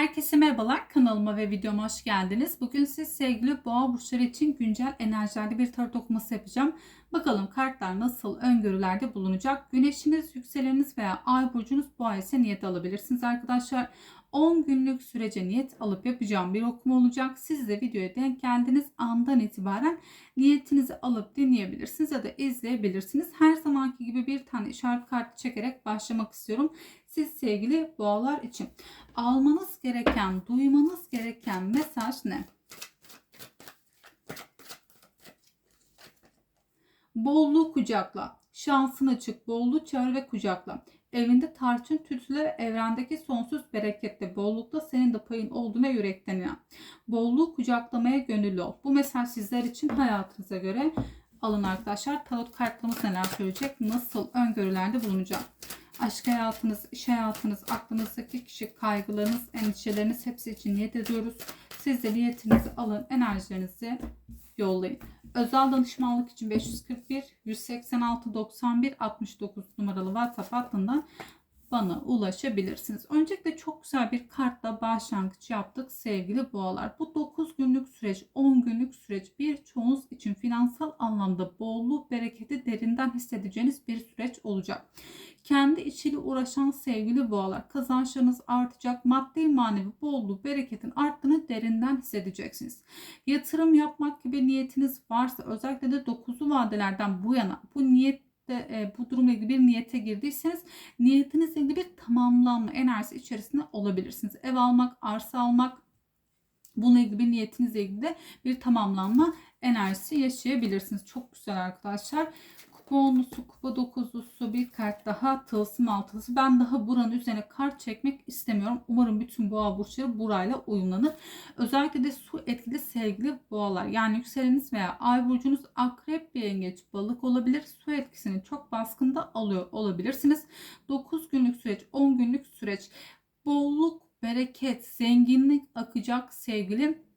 Herkese merhabalar. Kanalıma ve videoma hoş geldiniz. Bugün siz sevgili boğa burçları için güncel enerjilerde bir tarot okuması yapacağım. Bakalım kartlar nasıl öngörülerde bulunacak. Güneşiniz, yükseleniniz veya ay burcunuz boğa ise niyet alabilirsiniz arkadaşlar. 10 günlük sürece niyet alıp yapacağım bir okuma olacak. Siz de videoya denk geldiğiniz andan itibaren niyetinizi alıp dinleyebilirsiniz ya da izleyebilirsiniz. Her zamanki gibi bir tane işaret kartı çekerek başlamak istiyorum. Siz sevgili boğalar için almanız gereken, duymanız gereken mesaj ne? Bolluğu kucakla. Şansın açık, bolluğu çağır ve kucakla. Evinde tarçın tütsüle ve evrendeki sonsuz berekette, bollukta senin de payın olduğuna yürekten inan. Bolluğu kucaklamaya gönüllü ol. Bu mesaj sizler için hayatınıza göre alın arkadaşlar. Tarot kartlarımız neler söyleyecek? Nasıl öngörülerde bulunacak? Aşk hayatınız, iş hayatınız, aklınızdaki kişi, kaygılarınız, endişeleriniz hepsi için niyet ediyoruz. Siz de niyetinizi alın, enerjilerinizi yollayın. Özel danışmanlık için 541 186 91 69 numaralı WhatsApp hattından bana ulaşabilirsiniz. Öncelikle çok güzel bir kartla başlangıç yaptık sevgili boğalar. Bu 9 günlük süreç, 10 günlük süreç birçoğunuz için finansal anlamda bolluğu, bereketi derinden hissedeceğiniz bir süreç olacak. Kendi işiyle uğraşan sevgili boğalar kazançlarınız artacak. Maddi manevi bolluğu, bereketin arttığını derinden hissedeceksiniz. Yatırım yapmak gibi niyetiniz varsa özellikle de 9'lu vadelerden bu yana bu niyet e, bu durumla ilgili bir niyete girdiyseniz niyetinizle ilgili bir tamamlanma enerjisi içerisinde olabilirsiniz. Ev almak, arsa almak, bununla ilgili bir niyetinizle ilgili de bir tamamlanma enerjisi yaşayabilirsiniz. Çok güzel arkadaşlar. Kupa onlusu, kupa dokuzlusu bir kart daha tılsım altısı. Ben daha buranın üzerine kart çekmek istemiyorum. Umarım bütün boğa burçları burayla uyumlanır. Özellikle de su etkili sevgili boğalar. Yani yükseleniniz veya ay burcunuz akrep yengeç balık olabilir. Su etkisini çok baskında alıyor olabilirsiniz. 9 günlük süreç, 10 günlük süreç. Bolluk, bereket, zenginlik akacak sevgili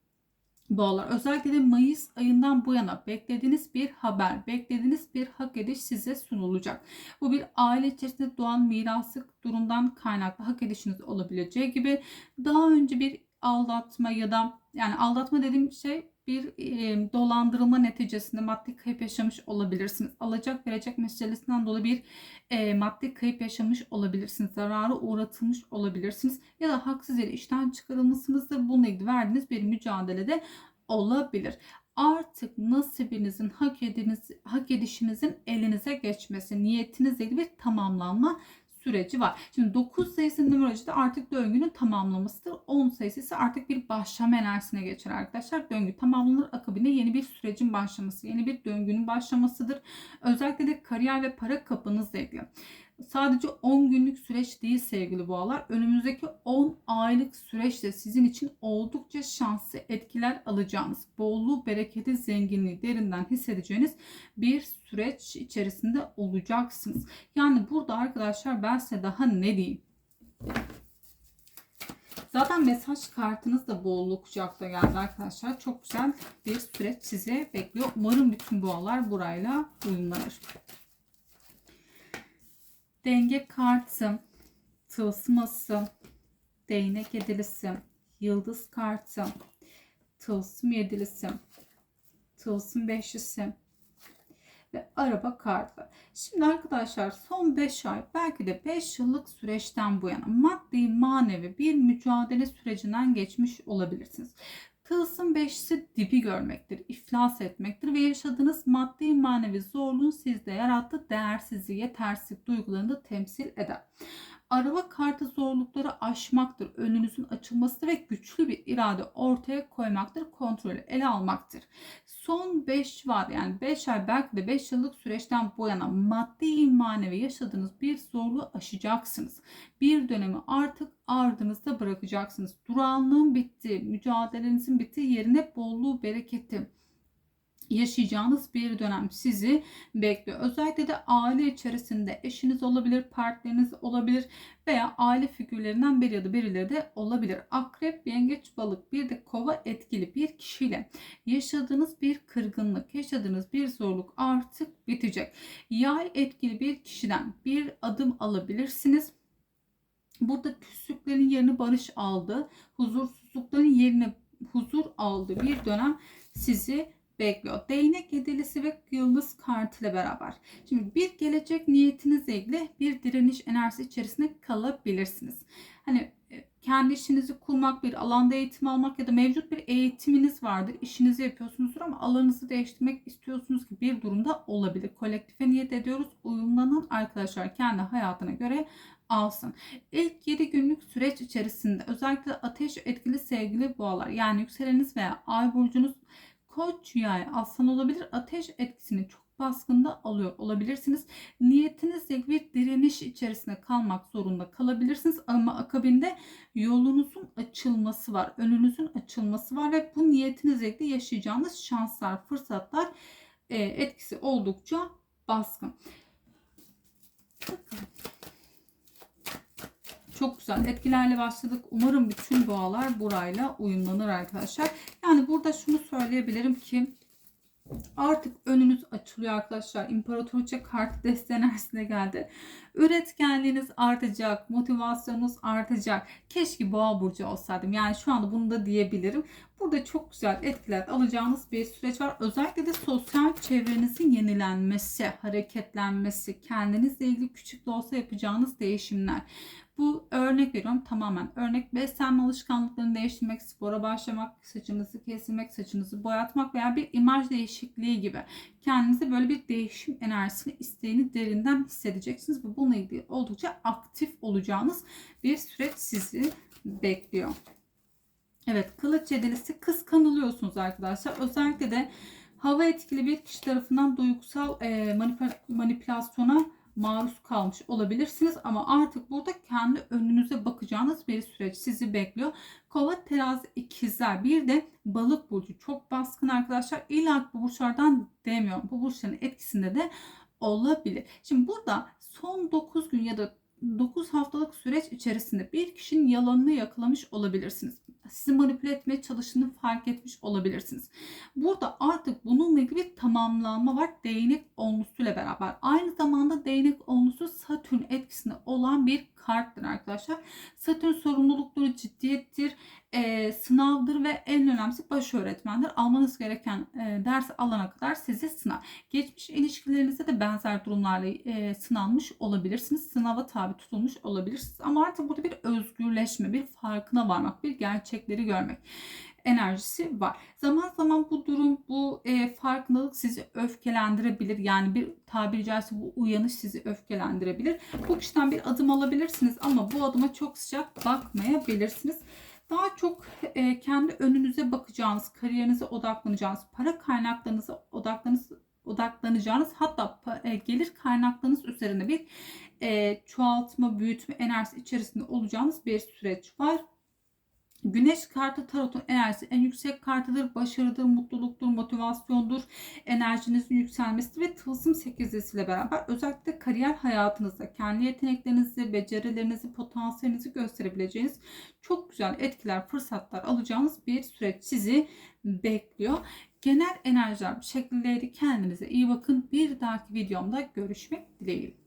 boğalar. Özellikle de Mayıs ayından bu yana beklediğiniz bir haber, beklediğiniz bir hak ediş size sunulacak. Bu bir aile içerisinde doğan mirası durumdan kaynaklı hak edişiniz olabileceği gibi daha önce bir aldatma ya da yani aldatma dediğim şey bir e, dolandırılma neticesinde maddi kayıp yaşamış olabilirsiniz. Alacak verecek meselesinden dolayı bir e, maddi kayıp yaşamış olabilirsiniz. Zarara uğratılmış olabilirsiniz. Ya da haksız yere işten çıkarılmışsınızdır. Bununla ilgili verdiğiniz bir mücadelede olabilir. Artık nasibinizin, hak, ediniz, hak edişinizin elinize geçmesi, niyetinizle ilgili bir tamamlanma süreci var. Şimdi 9 sayısı numerolojide artık döngünün tamamlamasıdır. 10 sayısı ise artık bir başlama enerjisine geçer arkadaşlar. Döngü tamamlanır akabinde yeni bir sürecin başlaması, yeni bir döngünün başlamasıdır. Özellikle de kariyer ve para kapınızla ilgili sadece 10 günlük süreç değil sevgili boğalar. Önümüzdeki 10 aylık süreçte sizin için oldukça şanslı etkiler alacağınız, bolluğu, bereketi, zenginliği derinden hissedeceğiniz bir süreç içerisinde olacaksınız. Yani burada arkadaşlar ben size daha ne diyeyim? Zaten mesaj kartınız da bolluk kucakta geldi arkadaşlar. Çok güzel bir süreç size bekliyor. Umarım bütün boğalar burayla uyumlanır denge kartı, tılsıması, değnek yedilisi, yıldız kartı, tılsım yedilisi, tılsım beşlisi ve araba kartı. Şimdi arkadaşlar son 5 ay belki de 5 yıllık süreçten bu yana maddi manevi bir mücadele sürecinden geçmiş olabilirsiniz. Tılsım beşisi dibi görmektir, iflas etmektir ve yaşadığınız maddi manevi zorluğun sizde yarattığı değersizliği, yetersizlik duygularını da temsil eder. Araba kartı zorlukları aşmaktır, önünüzün açılması ve güçlü bir irade ortaya koymaktır, kontrolü ele almaktır. Son 5 var yani 5 ay belki de 5 yıllık süreçten bu yana maddi manevi yaşadığınız bir zorluğu aşacaksınız. Bir dönemi artık ardınızda bırakacaksınız. Durağanlığın bitti, mücadelenizin bitti yerine bolluğu, bereketi, yaşayacağınız bir dönem sizi bekliyor. Özellikle de aile içerisinde eşiniz olabilir, partneriniz olabilir veya aile figürlerinden biri ya da birileri de olabilir. Akrep, yengeç, balık bir de kova etkili bir kişiyle yaşadığınız bir kırgınlık, yaşadığınız bir zorluk artık bitecek. Yay etkili bir kişiden bir adım alabilirsiniz Burada küslüklerin yerini barış aldı. Huzursuzlukların yerine huzur aldı bir dönem sizi bekliyor. Değnek yedilisi ve yıldız kartıyla beraber. Şimdi bir gelecek niyetinizle ilgili bir direniş enerjisi içerisinde kalabilirsiniz. Hani e, kendi işinizi kurmak, bir alanda eğitim almak ya da mevcut bir eğitiminiz vardır. İşinizi yapıyorsunuzdur ama alanınızı değiştirmek istiyorsunuz gibi bir durumda olabilir. Kolektife niyet ediyoruz. Uyumlanan arkadaşlar kendi hayatına göre alsın. İlk 7 günlük süreç içerisinde özellikle ateş etkili sevgili boğalar yani yükseleniniz veya ay burcunuz koç yay aslan olabilir. Ateş etkisini çok baskında alıyor olabilirsiniz. Niyetinizle bir direniş içerisinde kalmak zorunda kalabilirsiniz ama akabinde yolunuzun açılması var. Önünüzün açılması var ve bu niyetinizle ilgili yaşayacağınız şanslar, fırsatlar e, etkisi oldukça baskın. Çok güzel etkilerle başladık. Umarım bütün boğalar burayla uyumlanır arkadaşlar. Yani burada şunu söyleyebilirim ki Artık önünüz açılıyor arkadaşlar. İmparatoriçe kartı desteği enerjisine geldi. Üretkenliğiniz artacak, motivasyonunuz artacak. Keşke boğa burcu olsaydım. Yani şu anda bunu da diyebilirim. Burada çok güzel etkiler alacağınız bir süreç var. Özellikle de sosyal çevrenizin yenilenmesi, hareketlenmesi, kendinizle ilgili küçük de olsa yapacağınız değişimler. Bu örnek veriyorum tamamen örnek beslenme alışkanlıklarını değiştirmek, spora başlamak, saçınızı kesmek, saçınızı boyatmak veya bir imaj değişikliği gibi kendinize böyle bir değişim enerjisini, isteğini derinden hissedeceksiniz ve bununla ilgili oldukça aktif olacağınız bir süreç sizi bekliyor. Evet kılıç yedilisi kıskanılıyorsunuz arkadaşlar. Özellikle de hava etkili bir kişi tarafından duygusal e, manipülasyona maruz kalmış olabilirsiniz ama artık burada kendi önünüze bakacağınız bir süreç sizi bekliyor. Kova, terazi, ikizler bir de balık burcu çok baskın arkadaşlar. İlla bu burçlardan demiyorum. Bu burçların etkisinde de olabilir. Şimdi burada son 9 gün ya da 9 haftalık süreç içerisinde bir kişinin yalanını yakalamış olabilirsiniz. Sizi manipüle etmeye çalıştığını fark etmiş olabilirsiniz. Burada artık bununla ilgili bir tamamlanma var değnek onlusuyla beraber. Aynı zamanda değnek onlusu Satürn etkisinde olan bir karttır arkadaşlar. Satürn sorumlulukları ciddiyettir, e, sınavdır ve en önemlisi baş öğretmendir. Almanız gereken e, ders alana kadar sizi sınar. Geçmiş ilişkilerinizde de benzer durumlarla e, sınanmış olabilirsiniz. Sınava tabi tutulmuş olabilirsiniz. Ama artık burada bir özgürleşme, bir farkına varmak, bir gerçekleri görmek enerjisi var. Zaman zaman bu durum, bu e, farkındalık sizi öfkelendirebilir. Yani bir tabiri caizse bu uyanış sizi öfkelendirebilir. Bu kişiden bir adım alabilirsiniz ama bu adıma çok sıcak bakmayabilirsiniz. Daha çok e, kendi önünüze bakacağınız, kariyerinize odaklanacağınız, para kaynaklarınıza odaklanacağınız odaklanacağınız hatta e, gelir kaynaklarınız üzerine bir e, çoğaltma, büyütme enerjisi içerisinde olacağınız bir süreç var. Güneş kartı tarotun enerjisi en yüksek kartıdır. Başarıdır, mutluluktur, motivasyondur, enerjinizin yükselmesi ve tılsım sekizlisiyle beraber özellikle kariyer hayatınızda kendi yeteneklerinizi, becerilerinizi, potansiyelinizi gösterebileceğiniz çok güzel etkiler, fırsatlar alacağınız bir süreç sizi bekliyor. Genel enerjiler bu şekildeydi. Kendinize iyi bakın. Bir dahaki videomda görüşmek dileğiyle.